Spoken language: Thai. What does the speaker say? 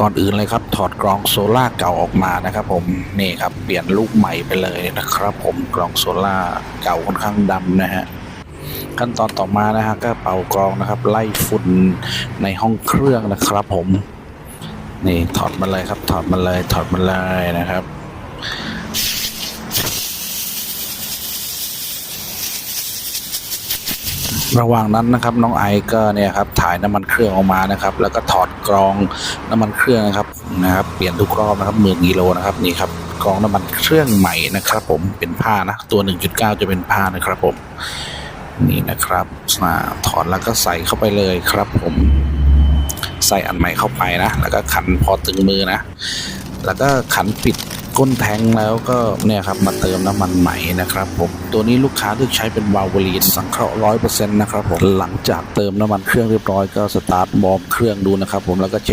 ก่อนอื่นเลยครับ ถอดกรองโซล่าเก่าออกมานะครับผมนี่ครับเปลี่ยนลูกใหม่ไปเลยนะครับ ผมกรองโซล่าเก่าค่อนข้างดำนะฮะขั้นตอนต่อมานะฮะก็เป่ากรองนะครับ ไล่ฝุ่นในห้องเครื่องนะครับผมนี่ถอดมาเลยครับ ถอดมาเลยถอดมาเลยนะครับ ระหว่างนั้นนะครับน้องไอก็เนี่ยครับถ่ายน้ำมันเครื่องออกมานะครับ แล้วก็ถอดกรองน้ำมันเครื่องนะครับนะครับเปลี่ยนทุกรอบนะครับหมื่นกิโลนะครับนี่ครับกรองน้ำมันเครื่องใหม่นะครับ ผมเป็นผ้านะตัว 1.9 จะเป็นผ้านะครับผมนี่นะครับอ่าถอดแล้วก็ใส่เข้าไปเลยครับ ผมใส่อันใหม่เข้าไปนะ แล้วก็ขันพอตึงมือนะ แล้วก็ขันปิด ก้นแทงแล้วก็เนี่ยครับมาเติมน้ำมันใหม่นะครับผมตัวนี้ลูกค้าเลือกใช้เป็นวาล์วลีนสังเคราะห์ร้อยเปอร์เซ็นต์นะครับผมหลังจากเติมน้ำมันเครื่องเรียบร้อยก็สตาร์ทบอมเครื่องดูนะครับผมแล้วก็เช็ค